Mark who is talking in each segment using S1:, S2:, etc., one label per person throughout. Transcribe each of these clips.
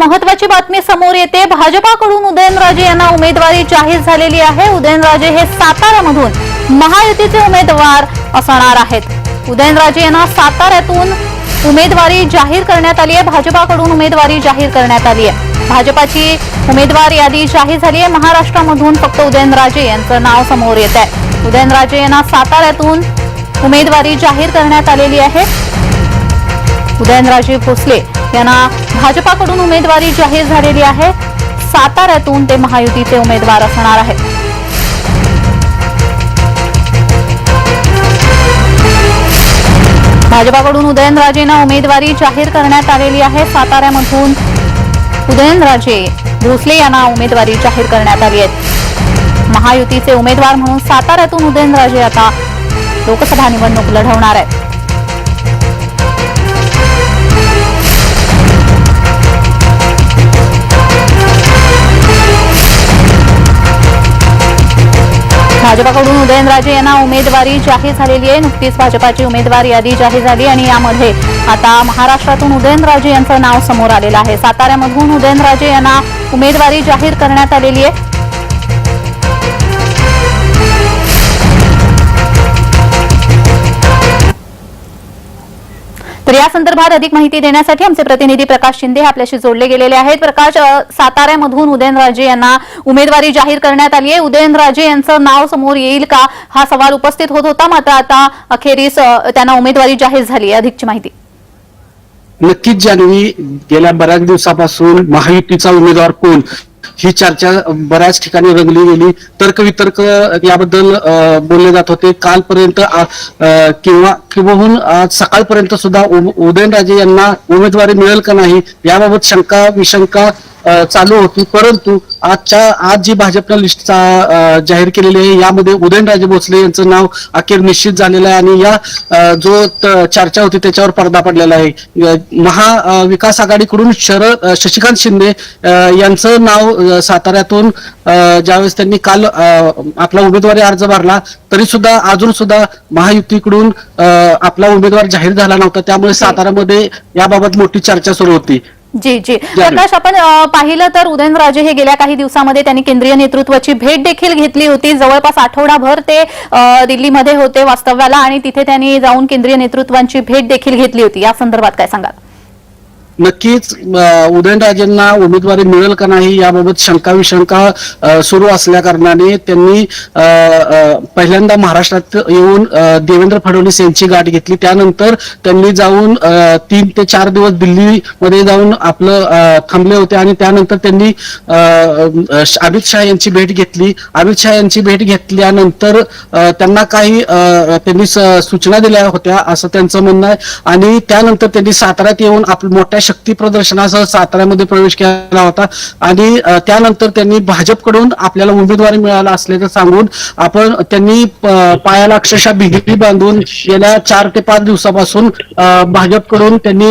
S1: महत्वाची बातमी समोर येते. भाजपाकडून उदयनराजे यांना उमेदवारी जाहीर झालेली आहे. उदयनराजे हे साताऱ्यामधून महायुतीचे उमेदवार असणार आहेत. उदयनराजे यांना साताऱ्यातून उमेदवारी जाहीर करण्यात आली आहे. भाजपाकडून उमेदवारी जाहीर करण्यात आली आहे. भाजपाची उमेदवार यादी जाहीर झाली आहे. महाराष्ट्रामधून फक्त उदयनराजे यांचं नाव समोर येत आहे. उदयनराजे यांना साताऱ्यातून उमेदवारी जाहीर करण्यात आलेली आहे. उदयनराजे भोसले यांना भाजपाकडून उमेदवारी जाहीर झालेली आहे. साताऱ्यातून ते महायुतीचे उमेदवार असणार आहेत. भाजपाकडून उदयनराजेंना उमेदवारी जाहीर करण्यात आलेली आहे. साताऱ्यामधून उदयनराजे भोसले यांना उमेदवारी जाहीर करण्यात आली आहे. महायुतीचे उमेदवार म्हणून साताऱ्यातून उदयनराजे आता लोकसभा निवडणूक लढवणार आहेत. भाजपाकडून उदयनराजे यांना उमेदवारी जाहीर झालेली आहे. नुकतीच भाजपाची उमेदवार यादी जाहीर झाली आणि यामध्ये आता महाराष्ट्रातून उदयनराजे यांचं नाव समोर आलेलं आहे. साताऱ्यामधून उदयनराजे यांना उमेदवारी जाहीर करण्यात आलेली आहे. तर या संदर्भात अधिक माहिती देण्यासाठी आमचे प्रतिनिधी प्रकाश शिंदे आपल्याशी जोडले गेलेले आहेत. प्रकाश साताऱ्यामधून उदयनराजे यांना उमेदवारी जाहीर करण्यात आली आहे. उदयनराजे यांचं नाव समोर येईल का? हा सवाल उपस्थित होत होता मात्र आता अखेरीस त्यांना उमेदवारी जाहीर झाली आहे. अधिकची माहिती.
S2: नक्कीच जान्हवी. गेल्या बऱ्याच दिवसापासून महायुतीचा उमेदवार कोण? ही चर्चा बऱ्याच ठिकाणी रंगली गेली. तर्कवितर्क याबद्दल बोलले जात होते. कालपर्यंत किंवा किंवाहून आज सकाळपर्यंत सुद्धा उदयनराजे यांना उमेदवारी मिळेल का नाही याबाबत शंका विशंका चालू होती. परंतु आजच्या आज जी भाजपनं लिस्ट जाहीर केलेली आहे यामध्ये उदयनराजे भोसले यांचं नाव अखेर निश्चित झालेलं आहे. आणि या जो चर्चा होती त्याच्यावर पडदा पडलेला आहे. महाविकास आघाडीकडून शरद शशिकांत शिंदे यांचं नाव साताऱ्यातून ज्यावेळेस त्यांनी काल आपला उमेदवारी अर्ज भरला तरी सुद्धा अजून सुद्धा महायुतीकडून आपला उमेदवार जाहीर झाला नव्हता. त्यामुळे साताऱ्यामध्ये याबाबत मोठी चर्चा सुरू होती.
S1: जी जी. प्रकाश आपण पाहिलं तर उदयनराजे हे गेल्या काही दिवसामध्ये त्यांनी केंद्रीय नेतृत्वाची भेट देखील घेतली होती. जवळपास आठवडाभर ते दिल्लीमध्ये होते वास्तव्याला आणि तिथे त्यांनी जाऊन केंद्रीय नेतृत्वांची भेट देखील घेतली होती. या संदर्भात काय सांगाल?
S2: नक्कीच उदयनराजेंना उमेदवारी मिळेल का नाही याबाबत शंका विशंका सुरू असल्या कारणाने त्यांनी पहिल्यांदा महाराष्ट्रात येऊन देवेंद्र फडणवीस यांची गाठ घेतली. त्यानंतर त्यांनी जाऊन तीन ते चार दिवस दिल्लीमध्ये जाऊन आपलं थांबले होते आणि त्यानंतर त्यांनी अमित शहा यांची भेट घेतली. अमित शहा यांची भेट घेतल्यानंतर त्यांना काही त्यांनी सूचना दिल्या होत्या असं त्यांचं म्हणणं आहे. आणि त्यानंतर त्यांनी साताऱ्यात येऊन आपल्या मोठ्या शक्ती प्रदर्शनासह साताऱ्यामध्ये प्रवेश केला होता. आणि त्यानंतर त्यांनी भाजपकडून आपल्याला उमेदवारी मिळाला असल्याचं सांगून आपण त्यांनी पायाला अक्षरशः भिंगरी बांधून गेल्या चार ते पाच दिवसापासून भाजपकडून त्यांनी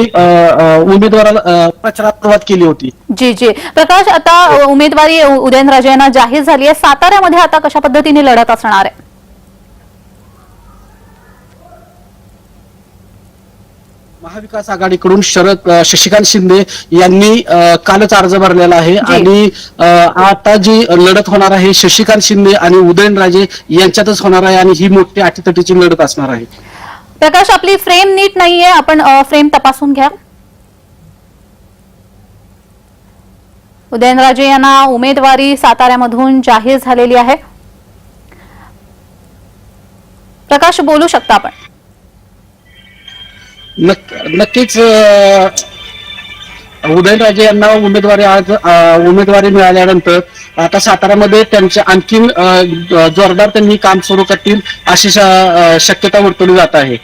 S2: उमेदवाराला प्रचारात सुरुवात केली होती.
S1: जी जी. प्रकाश आता उमेदवारी उदयनराजे यांना जाहीर झाली आहे. साताऱ्यामध्ये आता कशा पद्धतीने लढत असणार आहे?
S2: महाविकास आघाडीकडून शरद शशिकांत शिंदे यांनी कालच अर्ज भरलेला आहे. आणि आता जी लढत होणार आहे शशिकांत शिंदे आणि उदयनराजे यांच्यातच होणार आहे आणि ही मोठी अटीतटीची लढत असणार आहे.
S1: प्रकाश आपली फ्रेम नीट नाहीये. आपण फ्रेम तपासून घ्या. उदयनराजे यांना उमेदवारी साताऱ्यामधून जाहीर झालेली आहे. प्रकाश बोलू शकता आपण?
S2: नक्कीच अ, उदयनराजे यांना उमेदवारी आज उमेदवारी मिळाल्यानंतर आता साताऱ्यामध्ये त्यांच्या आणखीन जोरदार त्यांनी काम सुरू करतील अशी श- शक्यता वर्तवली जात आहे.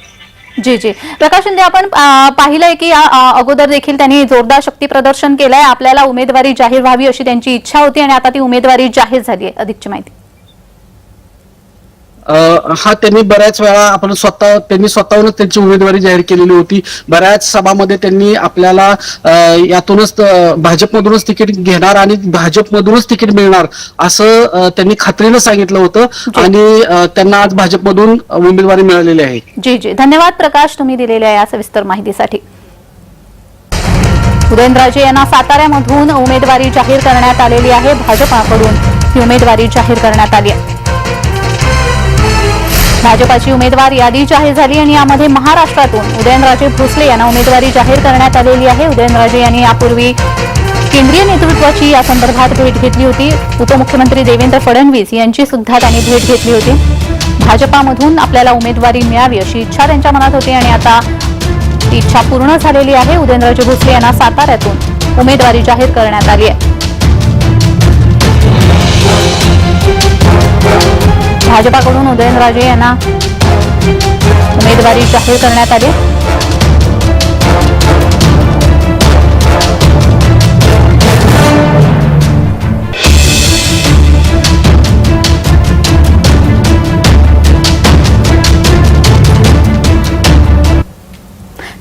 S1: जी जी. प्रकाश शिंदे आपण अ, पाहिलंय की या अ, अगोदर देखील त्यांनी जोरदार शक्ती प्रदर्शन केलंय. आपल्याला उमेदवारी जाहीर व्हावी अशी त्यांची इच्छा होती आणि आता ती उमेदवारी जाहीर झाली आहे. अधिकची माहिती.
S2: हा त्यांनी बऱ्याच वेळा आपण स्वतः त्यांनी स्वतःहूनच त्यांची उमेदवारी जाहीर केलेली होती. बऱ्याच सभामध्ये त्यांनी आपल्याला यातूनच भाजपमधूनच तिकीट घेणार आणि भाजपमधूनच तिकीट मिळणार असं त्यांनी खात्रीनं सांगितलं होतं. आणि त्यांना आज भाजपमधून उमेदवारी मिळालेली आहे.
S1: जी जी. धन्यवाद प्रकाश तुम्ही दिलेल्या या सविस्तर माहितीसाठी. उदयनराजे यांना साताऱ्यामधून उमेदवारी जाहीर करण्यात आलेली आहे. भाजपाकडून ही उमेदवारी जाहीर करण्यात आली आहे. भाजपाची उमेदवार यादी जाहीर झाली आणि यामध्ये महाराष्ट्रातून उदयनराजे भोसले यांना उमेदवारी जाहीर करण्यात आलेली आहे. उदयनराजे यांनी यापूर्वी केंद्रीय नेतृत्वाची या संदर्भात भेट घेतली होती. उपमुख्यमंत्री देवेंद्र फडणवीस यांची सुद्धा त्यांनी भेट घेतली होती. भाजपामधून आपल्याला उमेदवारी मिळावी अशी इच्छा त्यांच्या मनात होती आणि आता ती इच्छा पूर्ण झालेली आहे. उदयनराजे भोसले यांना साताऱ्यातून उमेदवारी जाहीर करण्यात आली आहे. भाजपाकडून उदयनराजे यांना उमेदवारी जाहीर करण्यात आली.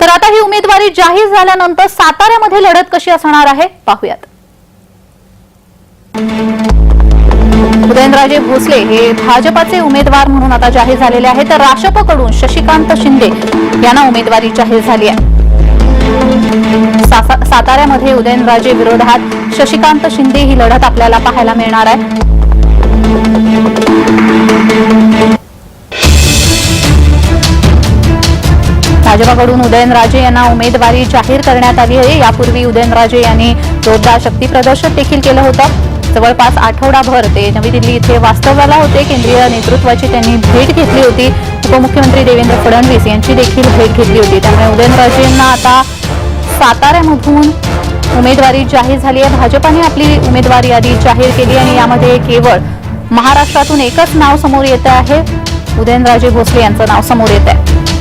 S1: तर आता ही उमेदवारी जाहीर झाल्यानंतर साताऱ्यामध्ये लढत कशी असणार आहे? पाहूयात. उदयनराजे भोसले हे भाजपाचे उमेदवार म्हणून आता जाहीर झालेले आहेत. तर राष्ट्रपकडून शशिकांत शिंदे यांना उमेदवारी जाहीर झाली आहे. साताऱ्यामध्ये उदयनराजे विरोधात शशिकांत शिंदे ही लढत आपल्याला पाहायला मिळणार आहे. भाजपाकडून उदयनराजे यांना उमेदवारी जाहीर करण्यात आली आहे. यापूर्वी उदयनराजे यांनी जोरदार शक्ती प्रदर्शन देखील केलं होतं. जवळपास आठवडाभर ते नवी दिल्ली इथे वास्तव्याला होते. केंद्रीय नेतृत्वाची त्यांनी भेट घेतली होती. उपमुख्यमंत्री देवेंद्र फडणवीस यांची देखील भेट घेतली होती. त्यामुळे उदयनराजेंना आता साताऱ्यामधून उमेदवारी जाहीर झाली आहे. भाजपाने आपली उमेदवारी यादी जाहीर केली आणि यामध्ये केवळ महाराष्ट्रातून एकच नाव समोर येत आहे. उदयनराजे भोसले यांचं नाव समोर येत आहे.